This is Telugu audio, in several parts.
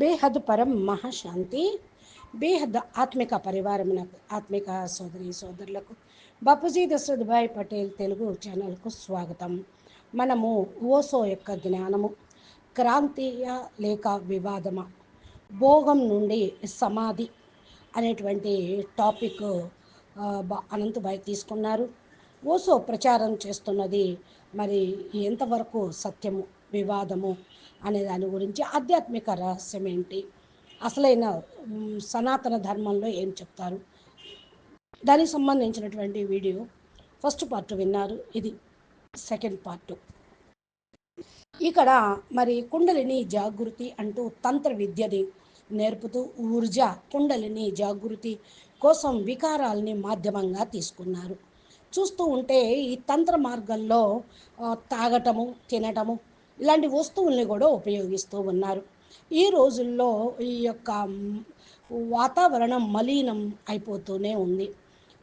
బేహద్ పరం మహాశాంతి బేహద్ ఆత్మిక పరివారమునకు ఆత్మిక సోదరి సోదరులకు బాపూజీ దశరథభాయ్ పటేల్ తెలుగు ఛానల్కు స్వాగతం. మనము ఓసో యొక్క జ్ఞానము క్రాంతీయ లేక వివాదమా? భోగం నుండి సమాధి అనేటువంటి టాపిక్ అనంతబాయ్ తీసుకున్నారు. ఓసో ప్రచారం చేస్తున్నది మరి ఎంతవరకు సత్యము వివాదము? అనే దాని గురించి ఆధ్యాత్మిక రహస్యం ఏంటి? అసలైన సనాతన ధర్మంలో ఏం చెప్తారు? దానికి సంబంధించినటువంటి వీడియో ఫస్ట్ పార్ట్ విన్నారు. ఇది సెకండ్ పార్ట్. ఇక్కడ మరి కుండలిని జాగృతి అంటూ తంత్ర విద్యని నేర్పుతూ ఊర్జా కుండలిని జాగృతి కోసం వికారాలని మాధ్యమంగా తీసుకున్నారు. చూస్తూ ఉంటే ఈ తంత్ర మార్గంలో తాగటము తినటము ఇలాంటి వస్తువుల్ని కూడా ఉపయోగిస్తూ ఉన్నారు. ఈ రోజుల్లో ఈ యొక్క వాతావరణం మలీనం అయిపోతూనే ఉంది.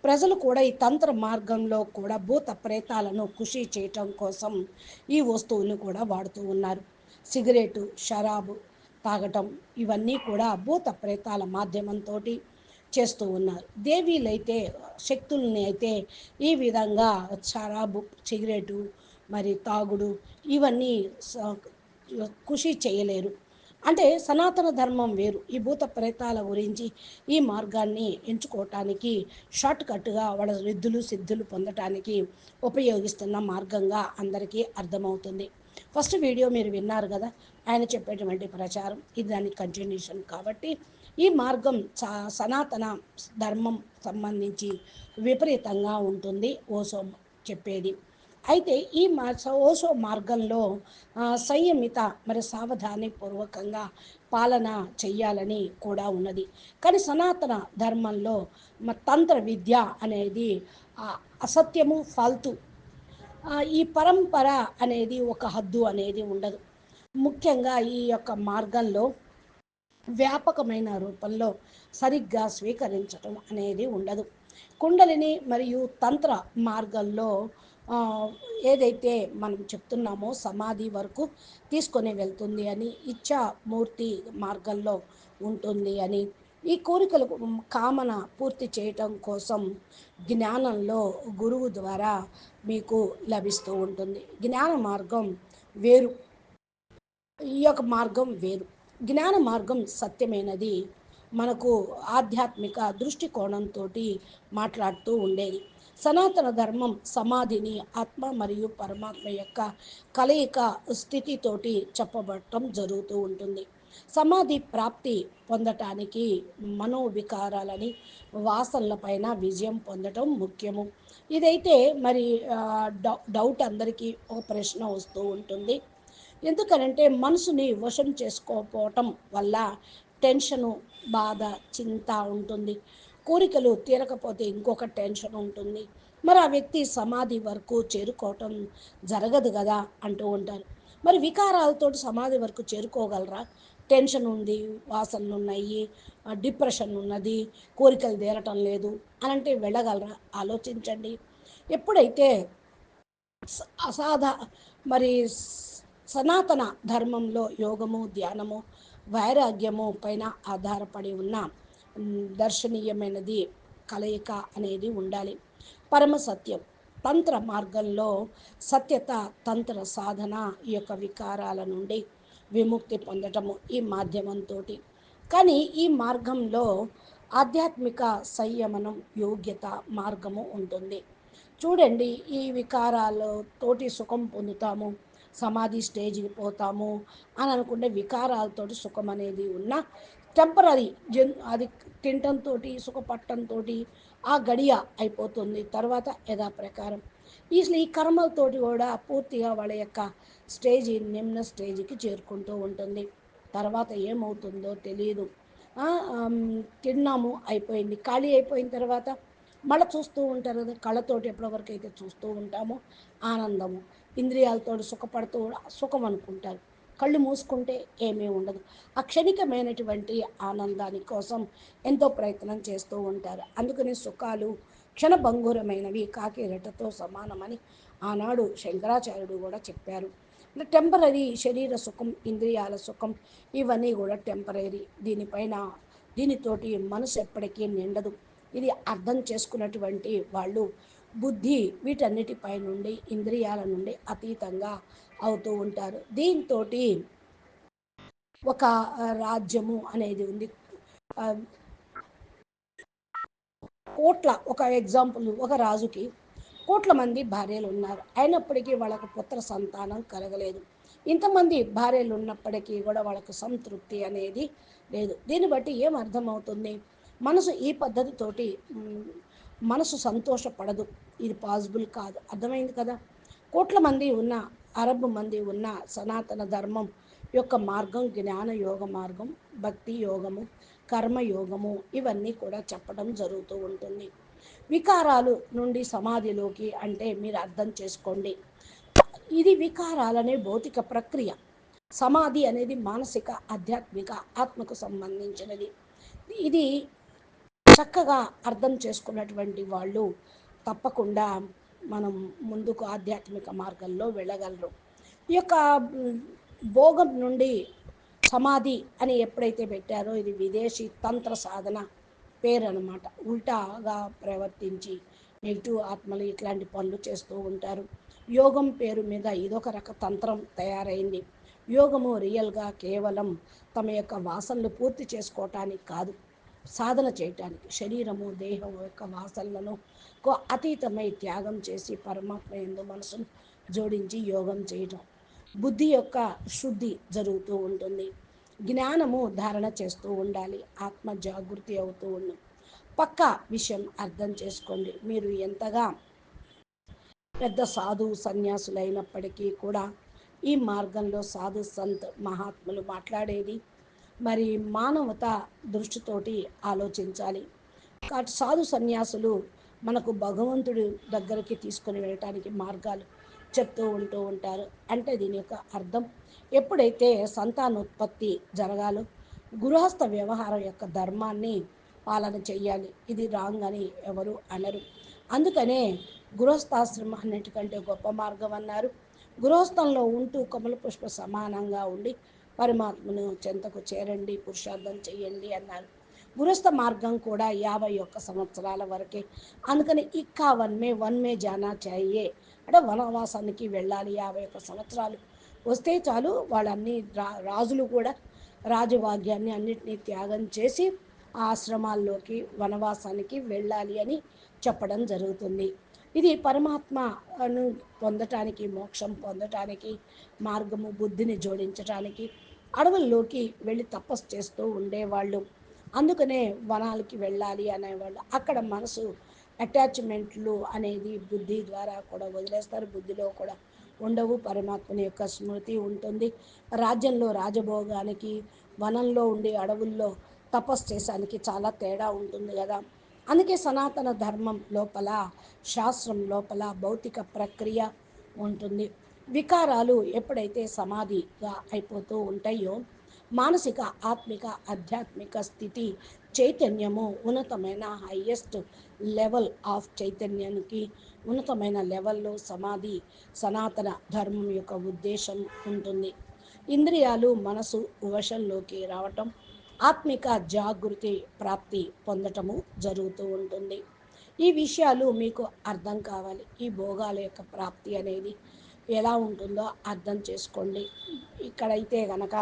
ప్రజలు కూడా ఈ తంత్ర మార్గంలో కూడా భూత ప్రేతాలను కృషి చేయటం కోసం ఈ వస్తువులను కూడా వాడుతూ ఉన్నారు. సిగరెటు షరాబు తాగటం ఇవన్నీ కూడా భూత ప్రేతాల మాధ్యమంతో చేస్తూ ఉన్నారు. దేవీలైతే శక్తుల్ని అయితే ఈ విధంగా షరాబు సిగరెటు మరి తాగుడు ఇవన్నీ కృషి చేయలేరు. అంటే సనాతన ధర్మం వేరు. ఈ భూత ప్రేతాల గురించి ఈ మార్గాన్ని ఎంచుకోవటానికి షార్ట్ కట్గా వాళ్ళ రిద్ధులు సిద్ధులు పొందటానికి ఉపయోగిస్తున్న మార్గంగా అందరికీ అర్థమవుతుంది. ఫస్ట్ వీడియో మీరు విన్నారు కదా ఆయన చెప్పేటువంటి ప్రచారం. ఇది దాని కంటిన్యూషన్ కాబట్టి ఈ మార్గం సనాతన ధర్మం సంబంధించి విపరీతంగా ఉంటుంది. ఓసో చెప్పేది. అయితే ఈ ఓసో మార్గంలో సంయమిత మరి సావధాని పూర్వకంగా పాలన చెయ్యాలని కూడా ఉన్నది. కానీ సనాతన ధర్మంలో తంత్ర విద్య అనేది అసత్యము ఫాల్తు ఈ పరంపర అనేది ఒక హద్దు అనేది ఉండదు. ముఖ్యంగా ఈ యొక్క మార్గంలో వ్యాపకమైన రూపంలో సరిగ్గా స్వీకరించడం అనేది ఉండదు. కుండలిని మరియు తంత్ర మార్గంలో ఏదైతే మనం చెప్తున్నామో సమాధి వరకు తీసుకొని వెళ్తుంది అని ఇచ్ఛామూర్తి మార్గంలో ఉంటుంది అని ఈ కోరికలు కామన పూర్తి చేయటం కోసం జ్ఞానంలో గురువు ద్వారా మీకు లభిస్తూ ఉంటుంది. జ్ఞాన మార్గం వేరు. ఈ యొక్క మార్గం వేరు. జ్ఞాన మార్గం సత్యమైనది మనకు ఆధ్యాత్మిక దృష్టికోణంతో మాట్లాడుతూ ఉండేది. సనాతన ధర్మం సమాధిని ఆత్మ మరియు పరమాత్మ యొక్క కలయిక స్థితితోటి చెప్పబడటం జరుగుతూ ఉంటుంది. సమాధి ప్రాప్తి పొందటానికి మనోవికారాలని వాసనలపైన విజయం పొందటం ముఖ్యము. ఇదైతే మరి డౌట్ అందరికీ ఒక ప్రశ్న వస్తూ ఉంటుంది. ఎందుకనంటే మనసుని వశం చేసుకోకపోవటం వల్ల టెన్షను బాధ చింత ఉంటుంది. కోరికలు తీరకపోతే ఇంకొక టెన్షన్ ఉంటుంది. మరి ఆ వ్యక్తి సమాధి వరకు చేరుకోవటం జరగదు కదా అంటూ ఉంటారు. మరి వికారాలతో సమాధి వరకు చేరుకోగలరా? టెన్షన్ ఉంది వాసనలు ఉన్నాయి డిప్రెషన్ ఉన్నది కోరికలు తీరటం లేదు అని అంటే వెళ్ళగలరా? ఆలోచించండి. ఎప్పుడైతే అసాధ మరి సనాతన ధర్మంలో యోగము ధ్యానము వైరాగ్యము పైన ఆధారపడి ఉన్న దర్శనీయమైనది కలయిక అనేది ఉండాలి. పరమ సత్యం తంత్ర మార్గంలో సత్యత తంత్ర సాధన ఈ యొక్క వికారాల నుండి విముక్తి పొందటము ఈ మాధ్యమంతో కానీ ఈ మార్గంలో ఆధ్యాత్మిక సంయమనం యోగ్యత మార్గము ఉంటుంది. చూడండి ఈ వికారాలతోటి సుఖం పొందుతాము సమాధి స్టేజ్కి పోతాము అని అనుకుంటే వికారాలతోటి సుఖం అనేది ఉన్న టెంపరీ జన్ అది తినటంతో సుఖపట్టంతో ఆ గడియ అయిపోతుంది. తర్వాత యథాప్రకారం. అసలు ఈ కర్మలతోటి కూడా పూర్తిగా వాళ్ళ యొక్క స్టేజ్ నిమ్న స్టేజ్కి చేరుకుంటూ ఉంటుంది. తర్వాత ఏమవుతుందో తెలియదు తిన్నాము అయిపోయింది. ఖాళీ అయిపోయిన తర్వాత మళ్ళీ చూస్తూ ఉంటారు కదా కళ్ళతోటి ఎప్పటివరకు అయితే చూస్తూ ఉంటామో ఆనందము. ఇంద్రియాలతో సుఖపడుతూ సుఖం అనుకుంటారు. కళ్ళు మూసుకుంటే ఏమీ ఉండదు. అక్షణికమైనటువంటి ఆనందాని కోసం ఎంతో ప్రయత్నం చేస్తూ ఉంటారు. అందుకని సుఖాలు క్షణభంగురమైనవి కాకిరటతో సమానమని ఆనాడు శంకరాచార్యుడు కూడా చెప్పారు. టెంపరీ శరీర సుఖం ఇంద్రియాల సుఖం ఇవన్నీ కూడా టెంపరీ దీనిపైన దీనితోటి మనసు ఎప్పటికీ నిండదు. ఇది అర్థం చేసుకున్నటువంటి వాళ్ళు బుద్ధి వీటన్నిటిపై నుండి ఇంద్రియాల నుండి అతీతంగా అవుతూ ఉంటారు. దీంతో ఒక రాజ్యము అనేది ఉంది. కోట్ల ఒక ఎగ్జాంపుల్ ఒక రాజుకి కోట్ల మంది భార్యలు ఉన్నారు. అయినప్పటికీ వాళ్ళకు పుత్ర సంతానం కలగలేదు. ఇంతమంది భార్యలు ఉన్నప్పటికీ కూడా వాళ్ళకు సంతృప్తి అనేది లేదు. దీన్ని బట్టి ఏం అర్థమవుతుంది? మనసు ఈ పద్ధతితోటి మనసు సంతోషపడదు. ఇది పాసిబుల్ కాదు. అర్థమైంది కదా? కోట్ల మంది ఉన్న అరబ్ మంది ఉన్న సనాతన ధర్మం యొక్క మార్గం జ్ఞాన యోగ మార్గం భక్తి యోగము కర్మయోగము ఇవన్నీ కూడా చెప్పడం జరుగుతూ ఉంటుంది. వికారాలు నుండి సమాధిలోకి అంటే మీరు అర్థం చేసుకోండి. ఇది వికారాలనే భౌతిక ప్రక్రియ. సమాధి అనేది మానసిక ఆధ్యాత్మిక ఆత్మకు సంబంధించినది. ఇది చక్కగా అర్థం చేసుకున్నటువంటి వాళ్ళు తప్పకుండా మనం ముందుకు ఆధ్యాత్మిక మార్గంలో వెళ్ళగలరు. ఈ యొక్క భోగం నుండి సమాధి అని ఎప్పుడైతే పెట్టారో ఇది విదేశీ తంత్ర సాధన పేరు అనమాట ఉల్టాగా ప్రవర్తించి నెగిటివ్ ఆత్మలు ఇట్లాంటి పనులు చేస్తూ ఉంటారు. యోగం పేరు మీద ఇదొక రక తంత్రం తయారైంది. యోగము రియల్గా కేవలం తమ యొక్క వాసనలు పూర్తి చేసుకోవటానికి కాదు. సాధన చేయటానికి శరీరము దేహం యొక్క వాసనలను అతీతమై త్యాగం చేసి పరమాత్మ ఎందు మనసును జోడించి యోగం చేయటం. బుద్ధి యొక్క శుద్ధి జరుగుతూ ఉంటుంది. జ్ఞానము ధారణ చేస్తూ ఉండాలి. ఆత్మ జాగృతి అవుతూ ఉండు. పక్క విషయం అర్థం చేసుకోండి. మీరు ఎంతగా పెద్ద సాధు సన్యాసులైనప్పటికీ కూడా ఈ మార్గంలో సాధు సంత్ మహాత్ములు మాట్లాడేది మరి మానవత దృష్టితోటి ఆలోచించాలి. కాబట్టి సాధు సన్యాసులు మనకు భగవంతుడి దగ్గరికి తీసుకొని వెళ్ళటానికి మార్గాలు చెప్తూ ఉంటూ ఉంటారు. అంటే దీని యొక్క అర్థం ఎప్పుడైతే సంతానోత్పత్తి జరగాలో గృహస్థ వ్యవహారం యొక్క ధర్మాన్ని పాలన చేయాలి ఇది రాంగ్ అని ఎవరు అనరు. అందుకనే గృహస్థాశ్రమం అన్నిటికంటే గొప్ప మార్గం అన్నారు. గృహస్థంలో ఉంటూ కమల పుష్ప సమానంగా ఉండి పరమాత్మను చెంతకు చేరండి పురుషార్థం చేయండి అన్నారు. గృహస్థ మార్గం కూడా యాభై ఒక్క సంవత్సరాల వరకే. అందుకని ఇక్కా వన్ మే వన్ మే జానా చాయే. అంటే వనవాసానికి వెళ్ళాలి యాభై ఒక్క సంవత్సరాలు. వస్తే చాలు వాళ్ళన్ని రా రాజులు కూడా రాజభాగ్యాన్ని అన్నిటినీ త్యాగం చేసి ఆశ్రమాల్లోకి వనవాసానికి వెళ్ళాలి అని చెప్పడం జరుగుతుంది. ఇది పరమాత్మను పొందటానికి మోక్షం పొందటానికి మార్గము బుద్ధిని జోడించటానికి అడవుల్లోకి వెళ్ళి తపస్సు చేస్తూ ఉండేవాళ్ళు. అందుకనే వనాలకి వెళ్ళాలి అనేవాళ్ళు. అక్కడ మనసు అటాచ్మెంట్లు అనేది బుద్ధి ద్వారా కూడా వదిలేస్తారు. బుద్ధిలో కూడా ఉండవు. పరమాత్మని యొక్క స్మృతి ఉంటుంది. రాజ్యంలో రాజభోగానికి వనంలో ఉండి అడవుల్లో తపస్సు చేసానికి చాలా తేడా ఉంటుంది కదా. అందుకే సనాతన ధర్మం లోపల శాస్త్రం లోపల భౌతిక ప్రక్రియ ఉంటుంది. వికారాలు ఎప్పుడైతే సమాధిగా అయిపోతూ ఉంటాయో మానసిక ఆత్మిక ఆధ్యాత్మిక స్థితి చైతన్యము ఉన్నతమైన హయ్యెస్ట్ లెవెల్ ఆఫ్ చైతన్యానికి ఉన్నతమైన లెవెల్లో సమాధి సనాతన ధర్మం యొక్క ఉద్దేశం ఉంటుంది. ఇంద్రియాలు మనసు వశంలోకి రావటం ఆత్మిక జాగృతి ప్రాప్తి పొందటము జరుగుతూ ఉంటుంది. ఈ విషయాలు మీకు అర్థం కావాలి. ఈ భోగాల యొక్క ప్రాప్తి అనేది ఎలా ఉంటుందో అర్థం చేసుకోండి. ఇక్కడైతే గనక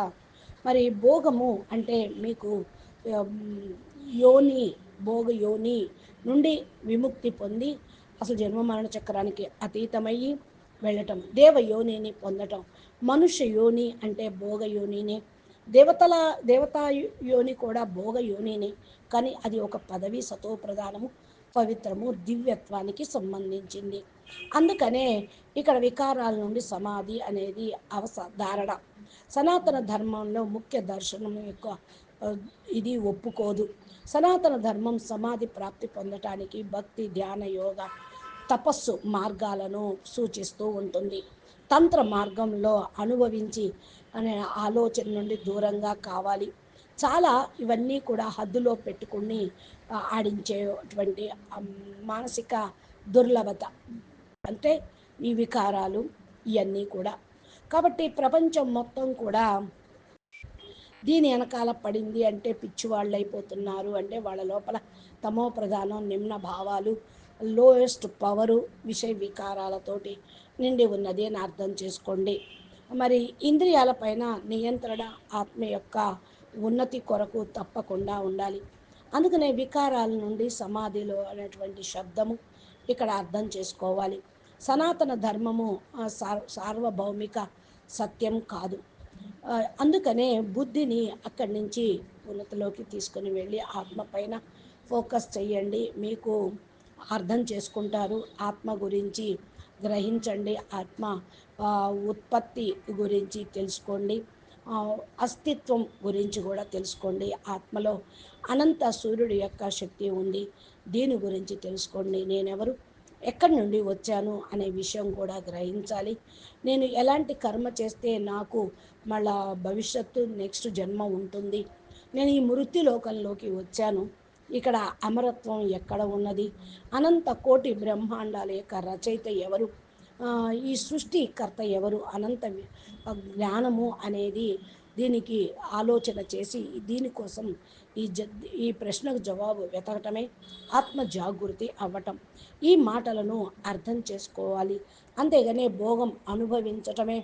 మరి భోగము అంటే మీకు యోని భోగ యోని నుండి విముక్తి పొంది అసలు జన్మ మరణ చక్రానికి అతీతమయ్యి వెళ్ళటం దేవ యోనిని పొందటం. మనుష్య యోని అంటే భోగ యోనిని. దేవతల దేవతా యోని కూడా భోగ యోనిని. కానీ అది ఒక పదవి సతో ప్రధానము పవిత్రము దివ్యత్వానికి సంబంధించింది. అందుకనే ఇక్కడ వికారాల నుండి సమాధి అనేది అవస ధారణ. సనాతన ధర్మంలో ముఖ్య దర్శనం యొక్క ఇది ఒప్పుకోదు. సనాతన ధర్మం సమాధి ప్రాప్తి పొందటానికి భక్తి ధ్యాన యోగ తపస్సు మార్గాలను సూచిస్తూ ఉంటుంది. తంత్ర మార్గంలో అనుభవించి అనే ఆలోచన నుండి దూరంగా కావాలి. చాలా ఇవన్నీ కూడా హద్దులో పెట్టుకుని ఆడించేటువంటి మానసిక దుర్లభత అంటే ఈ వికారాలు ఇవన్నీ కూడా. కాబట్టి ప్రపంచం మొత్తం కూడా దీని వెనకాల పడింది అంటే పిచ్చివాళ్ళు అయిపోతున్నారు అంటే వాళ్ళ లోపల తమో ప్రధానం నిమ్న భావాలు లోయెస్ట్ పవరు విషయ వికారాలతోటి నిండి ఉన్నది అని అర్థం చేసుకోండి. మరి ఇంద్రియాలపైన నియంత్రణ ఆత్మ యొక్క ఉన్నతి కొరకు తప్పకుండా ఉండాలి. అందుకనే వికారాల నుండి సమాధిలో అనేటువంటి శబ్దము ఇక్కడ అర్థం చేసుకోవాలి. సనాతన ధర్మము సార్వభౌమిక సత్యం కాదు. అందుకనే బుద్ధిని అక్కడి నుంచి ఉన్నతిలోకి తీసుకుని వెళ్ళి ఆత్మ పైన ఫోకస్ చేయండి మీకు అర్థం చేసుకుంటారు. ఆత్మ గురించి గ్రహించండి. ఆత్మ ఉత్పత్తి గురించి తెలుసుకోండి. అస్తిత్వం గురించి కూడా తెలుసుకోండి. ఆత్మలో అనంత సూర్యుడి యొక్క శక్తి ఉంది. దీని గురించి తెలుసుకోండి. నేనెవరు? ఎక్కడి నుండి వచ్చాను అనే విషయం కూడా గ్రహించాలి. నేను ఎలాంటి కర్మ చేస్తే నాకు మళ్ళా భవిష్యత్తు నెక్స్ట్ జన్మ ఉంటుంది. నేను ఈ మృత్యు లోకంలోకి వచ్చాను. ఇక్కడ అమరత్వం ఎక్కడ ఉన్నది? అనంత కోటి బ్రహ్మాండాల యొక్క రచయిత ఎవరు? ఈ సృష్టికర్త ఎవరు? అనంత జ్ఞానము అనేది దీనికి ఆలోచన చేసి దీనికోసం ఈ జ ఈ ప్రశ్నకు జవాబు వెతకటమే ఆత్మ జాగృతి అవ్వటం. ఈ మాటలను అర్థం చేసుకోవాలి. అంతేగానే భోగం అనుభవించటమే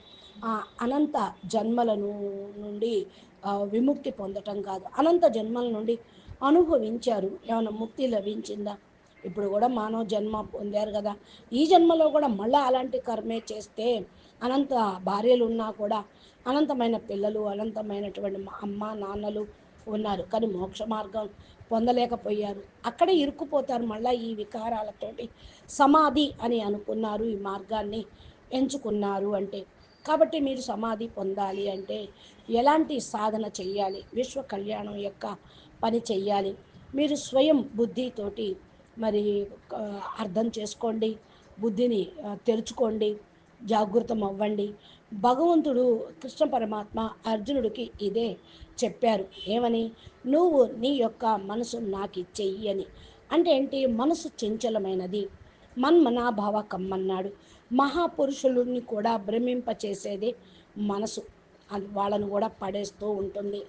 అనంత జన్మలను నుండి విముక్తి పొందటం కాదు. అనంత జన్మల నుండి అనుభవించారు. ఏమైనా ముక్తి లభించిందా? ఇప్పుడు కూడా మానవ జన్మ పొందారు కదా. ఈ జన్మలో కూడా మళ్ళీ అలాంటి కర్మే చేస్తే అనంత భార్యలు ఉన్నా కూడా అనంతమైన పిల్లలు అనంతమైనటువంటి అమ్మ నాన్నలు ఉన్నారు. కానీ మోక్ష మార్గం పొందలేకపోయారు. అక్కడే ఇరుక్కుపోతారు మళ్ళీ ఈ వికారాలతోటి. సమాధి అని అనుకున్నారు. ఈ మార్గాన్ని ఎంచుకున్నారు అంటే. కాబట్టి మీరు సమాధి పొందాలి అంటే ఎలాంటి సాధన చెయ్యాలి? విశ్వ కళ్యాణం యొక్క పని చెయ్యాలి. మీరు స్వయం బుద్ధితోటి మరి అర్థం చేసుకోండి. బుద్ధిని తెరుచుకోండి జాగృతం అవ్వండి భగవంతుడు కృష్ణ పరమాత్మ అర్జునుడికి ఇదే చెప్పారు. ఏమని? నువ్వు నీ యొక్క మనసు నాకు ఇచ్చేయి అని అంటే ఏంటి? మనసు చంచలమైనది. మన్మనాభావ కమ్మన్నాడు. మహాపురుషులని కూడా భ్రమింపచేసేది మనసు. వాళ్ళను కూడా పడేస్తూ ఉంటుంది.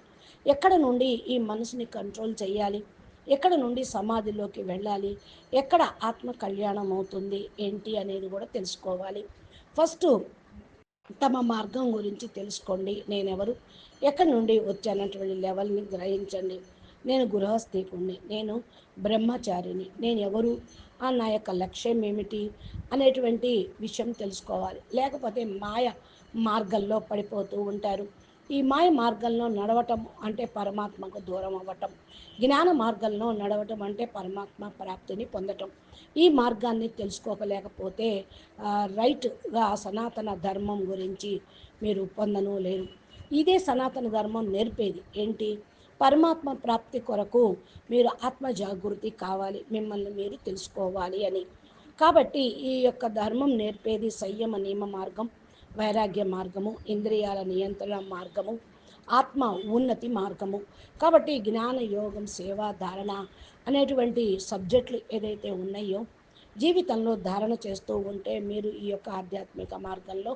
ఎక్కడ నుండి ఈ మనసుని కంట్రోల్ చేయాలి ఎక్కడ నుండి సమాధిలోకి వెళ్ళాలి? ఎక్కడ ఆత్మ కళ్యాణం అవుతుంది ఏంటి అనేది కూడా తెలుసుకోవాలి. ఫస్ట్ తమ మార్గం గురించి తెలుసుకోండి. నేనెవరు? ఎక్కడి నుండి వచ్చానటువంటి లెవెల్ని గ్రహించండి. నేను గృహస్థీపుణ్ణి. నేను బ్రహ్మచారిని. నేను ఎవరు నా యొక్క లక్ష్యం ఏమిటి? అనేటువంటి విషయం తెలుసుకోవాలి. లేకపోతే మాయ మార్గంలో పడిపోతూ ఉంటారు. ఈ మాయ మార్గంలో నడవటం అంటే పరమాత్మకు దూరం అవ్వటం. జ్ఞాన మార్గంలో నడవటం అంటే పరమాత్మ ప్రాప్తిని పొందటం. ఈ మార్గాన్ని తెలుసుకోకలేకపోతే రైట్గా సనాతన ధర్మం గురించి మీరు పొందను లేరు. ఇదే సనాతన ధర్మం నేర్పేది ఏంటి? పరమాత్మ ప్రాప్తి కొరకు మీరు ఆత్మ జాగృతి కావాలి మిమ్మల్ని మీరు తెలుసుకోవాలి అని. కాబట్టి ఈ యొక్క ధర్మం నేర్పేది సంయమ నియమ మార్గం. వైరాగ్య మార్గము ఇంద్రియాల నియంత్రణ మార్గము ఆత్మ ఉన్నతి మార్గము. కాబట్టి జ్ఞాన యోగం సేవ ధారణ అనేటువంటి సబ్జెక్టులు ఏదైతే ఉన్నాయో జీవితంలో ధారణ చేస్తూ ఉంటే మీరు ఈ యొక్క ఆధ్యాత్మిక మార్గంలో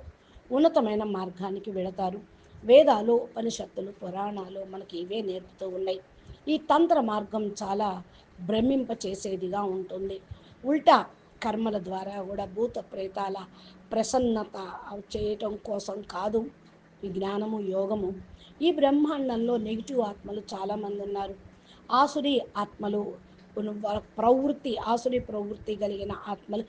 ఉన్నతమైన మార్గానికి వెళతారు. వేదాలు ఉపనిషత్తులు పురాణాలు మనకి ఇవే నేర్పుతూ ఉన్నాయి. ఈ తంత్ర మార్గం చాలా భ్రమింప చేసేదిగా ఉంటుంది. ఉల్టా కర్మల ద్వారా కూడా భూత ప్రేతాల ప్రసన్నత చేయటం కోసం కాదు ఈ జ్ఞానము యోగము. ఈ బ్రహ్మాండంలో నెగిటివ్ ఆత్మలు చాలామంది ఉన్నారు. ఆసురి ఆత్మలు ప్రవృత్తి ఆసురి ప్రవృత్తి కలిగిన ఆత్మలు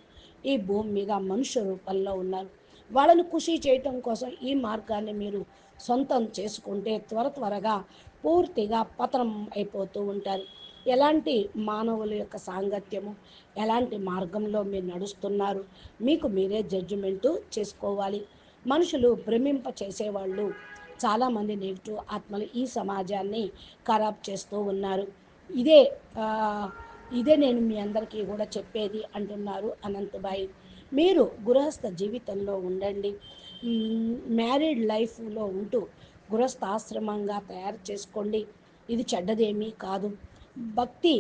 ఈ భూమి మీద మనుష్య రూపంలో ఉన్నారు. వాళ్ళను ఖుషి చేయటం కోసం ఈ మార్గాన్ని మీరు సొంతం చేసుకుంటే త్వర త్వరగా పూర్తిగా పతనం అయిపోతూ ఉంటారు. ఎలాంటి మానవుల యొక్క సాంగత్యము? ఎలాంటి మార్గంలో మీరు నడుస్తున్నారు? మీకు మీరే జడ్జిమెంటు చేసుకోవాలి. మనుషులు భ్రమింప చేసేవాళ్ళు చాలామంది నెగిటివ్ ఆత్మలు ఈ సమాజాన్ని ఖరాబ్ చేస్తూ ఉన్నారు. ఇదే ఇదే నేను మీ అందరికీ కూడా చెప్పేది అంటున్నారు అనంతబాయి. మీరు గృహస్థ జీవితంలో ఉండండి. మ్యారీడ్ లైఫ్లో ఉంటూ గృహస్థాశ్రమంగా తయారు చేసుకోండి. ఇది చెడ్డదేమీ కాదు. భక్తి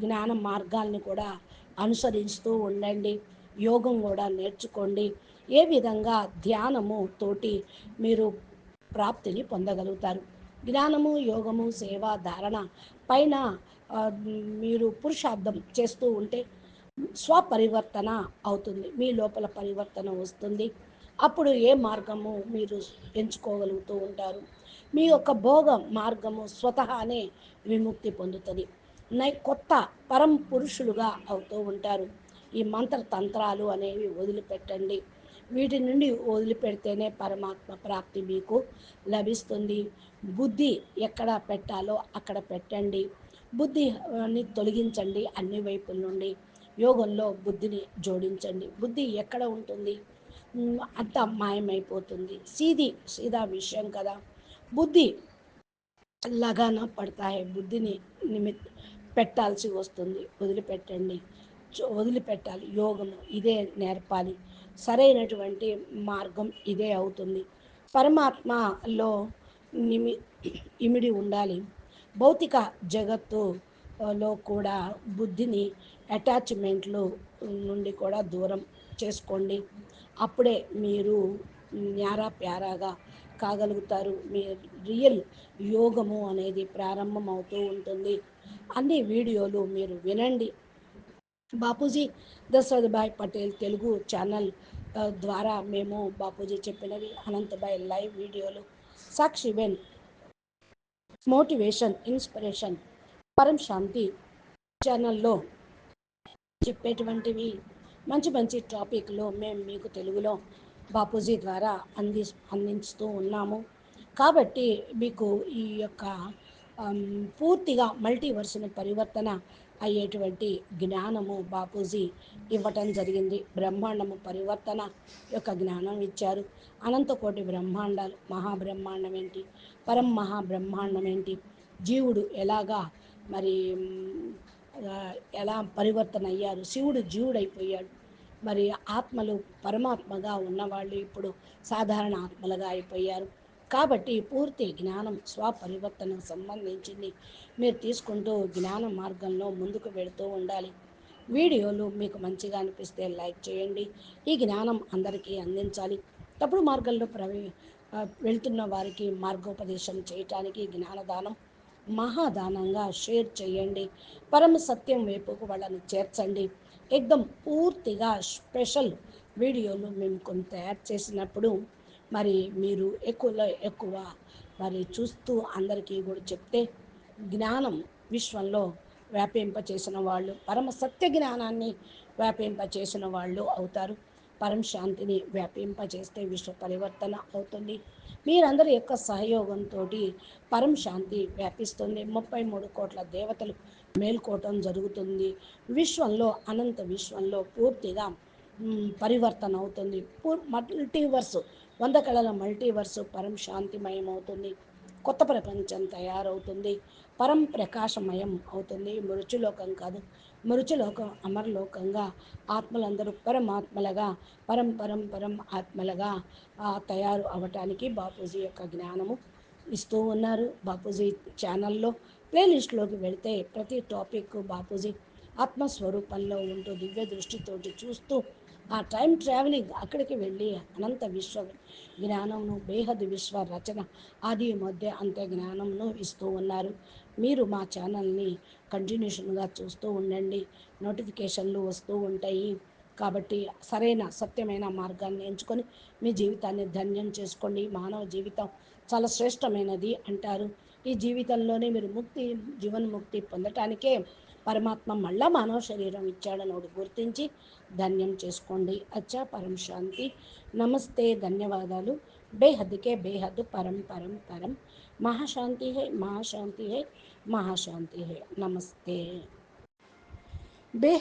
జ్ఞాన మార్గాల్ని కూడా అనుసరిస్తూ ఉండండి. యోగం కూడా నేర్చుకోండి. ఏ విధంగా ధ్యానము తోటి మీరు ప్రాప్తిని పొందగలుగుతారు? జ్ఞానము యోగము సేవ ధారణ పైన మీరు పురుషార్థం చేస్తూ ఉంటే స్వపరివర్తన అవుతుంది. మీ లోపల పరివర్తన వస్తుంది. అప్పుడు ఏ మార్గము మీరు ఎంచుకోగలుగుతూ ఉంటారు? మీ యొక్క భోగ మార్గము స్వతహానే విముక్తి పొందుతుంది. నై కొత్త పరం పురుషులుగా అవుతూ ఉంటారు. ఈ మంత్ర తంత్రాలు అనేవి వదిలిపెట్టండి. వీటి నుండి వదిలిపెడితేనే పరమాత్మ ప్రాప్తి మీకు లభిస్తుంది. బుద్ధి ఎక్కడ పెట్టాలో అక్కడ పెట్టండి. బుద్ధిని తొలగించండి అన్ని వైపుల నుండి. యోగంలో బుద్ధిని జోడించండి. బుద్ధి ఎక్కడ ఉంటుంది? అంత మాయమైపోతుంది. సీది సీదా విషయం కదా. బుద్ధి లగాన పడతాయి. బుద్ధిని నిమిత్ పెట్టాల్సి వస్తుంది. వదిలిపెట్టండి. వదిలిపెట్టాలి. యోగము ఇదే నేర్పాలి. సరైనటువంటి మార్గం ఇదే అవుతుంది. పరమాత్మలో నిమి ఇమిడి ఉండాలి. భౌతిక జగత్తులో కూడా బుద్ధిని అటాచ్మెంట్లు నుండి కూడా దూరం చేసుకోండి. అప్పుడే మీరు న్యారా ప్యారాగా కాగలుగుతారు. మీ రియల్ యోగము అనేది ప్రారంభం అవుతూ ఉంటుంది. అన్ని వీడియోలు మీరు వినండి. బాపూజీ దశరథభాయ్ పటేల్ తెలుగు ఛానల్ ద్వారా మేము బాపూజీ చెప్పినవి అనంతభాయ్ లైవ్ వీడియోలు సాక్షి వెన్ మోటివేషన్ ఇన్స్పిరేషన్ పరం శాంతి ఛానల్లో చెప్పేటువంటివి మంచి మంచి టాపిక్లు మేము మీకు తెలుగులో బాపూజీ ద్వారా అంది అందిస్తూ ఉన్నాము. కాబట్టి మీకు ఈ యొక్క పూర్తిగా మల్టీవర్సుని పరివర్తన అయ్యేటువంటి జ్ఞానము బాపూజీ ఇవ్వటం జరిగింది. బ్రహ్మాండము పరివర్తన యొక్క జ్ఞానం ఇచ్చారు. అనంతకోటి బ్రహ్మాండాలు మహాబ్రహ్మాండం ఏంటి? పరం మహాబ్రహ్మాండం ఏంటి? జీవుడు ఎలాగా మరి ఎలా పరివర్తన అయ్యారు? శివుడు జీవుడైపోయాడు. మరి ఆత్మలు పరమాత్మగా ఉన్నవాళ్ళు ఇప్పుడు సాధారణ ఆత్మలుగా అయిపోయారు. కాబట్టి పూర్తి జ్ఞానం స్వపరివర్తన సంబంధించింది మీరు తీసుకుంటూ జ్ఞాన మార్గంలో ముందుకు వెళుతూ ఉండాలి. వీడియోలు మీకు మంచిగా అనిపిస్తే లైక్ చేయండి. ఈ జ్ఞానం అందరికీ అందించాలి. తప్పుడు మార్గంలో ప్రవే వెళ్తున్న వారికి మార్గోపదేశం చేయటానికి జ్ఞానదానం మహాదానంగా షేర్ చేయండి. పరమ సత్యం వైపుకు వాళ్ళని చేర్చండి. ఎగ్దం పూర్తిగా స్పెషల్ వీడియోలు మేము కొన్ని తయారు చేసినప్పుడు మరి మీరు ఎక్కువలో ఎక్కువ మరి చూస్తూ అందరికీ కూడా చెప్తే జ్ఞానం విశ్వంలో వ్యాపింప చేసిన వాళ్ళు పరమ సత్య జ్ఞానాన్ని వ్యాపింప చేసిన వాళ్ళు అవుతారు. పరం శాంతిని వ్యాపింప చేస్తే విశ్వ పరివర్తన అవుతుంది. మీరందరి యొక్క సహయోగంతో పరం శాంతి వ్యాపిస్తుంది. ముప్పై మూడు కోట్ల దేవతలు మేల్కోవటం జరుగుతుంది. విశ్వంలో అనంత విశ్వంలో పూర్తిగా పరివర్తన అవుతుంది మల్టీవర్స్ వంద కళల మల్టీవర్స్ పరం శాంతిమయం అవుతుంది కొత్త ప్రపంచం తయారవుతుంది. పరం ప్రకాశమయం అవుతుంది. మృత్యులోకం కాదు మృత్యులోకం అమరలోకంగా ఆత్మలందరూ పరమాత్మలుగా పరం పరం పరం ఆత్మలుగా తయారు అవటానికి బాపూజీ యొక్క జ్ఞానము ఇస్తూ ఉన్నారు. బాపూజీ ఛానల్లో ప్లేలిస్ట్లోకి వెళితే ప్రతి టాపిక్ బాపూజీ ఆత్మస్వరూపంలో ఉంటూ దివ్య దృష్టితోటి చూస్తూ ఆ టైం ట్రావెలింగ్ అక్కడికి వెళ్ళి అనంత విశ్వ జ్ఞానంను బేహద్ విశ్వ రచన ఆది మధ్య అంత జ్ఞానంను ఇస్తూ ఉన్నారు. మీరు మా ఛానల్ని కంటిన్యూషన్గా చూస్తూ ఉండండి. నోటిఫికేషన్లు వస్తూ ఉంటాయి. కాబట్టి సరైన సత్యమైన మార్గాన్ని ఎంచుకొని మీ జీవితాన్ని ధన్యం చేసుకోండి. మానవ జీవితం చాలా శ్రేష్టమైనది అంటారు. ఈ జీవితంలోనే మీరు ముక్తి జీవన్ముక్తి పొందటానికే పరమాత్మ మళ్ళా మానవ శరీరం ఇచ్చాడని ఒకటి గుర్తించి ధన్యం చేసుకోండి. అచ్చా పరం శాంతి. నమస్తే ధన్యవాదాలు. బేహద్కే బేహద్ పరం పరం పరం. మహాశాంతి హై మహాశాంతి హై మహాశాంతి హే. నమస్తే. బేహద్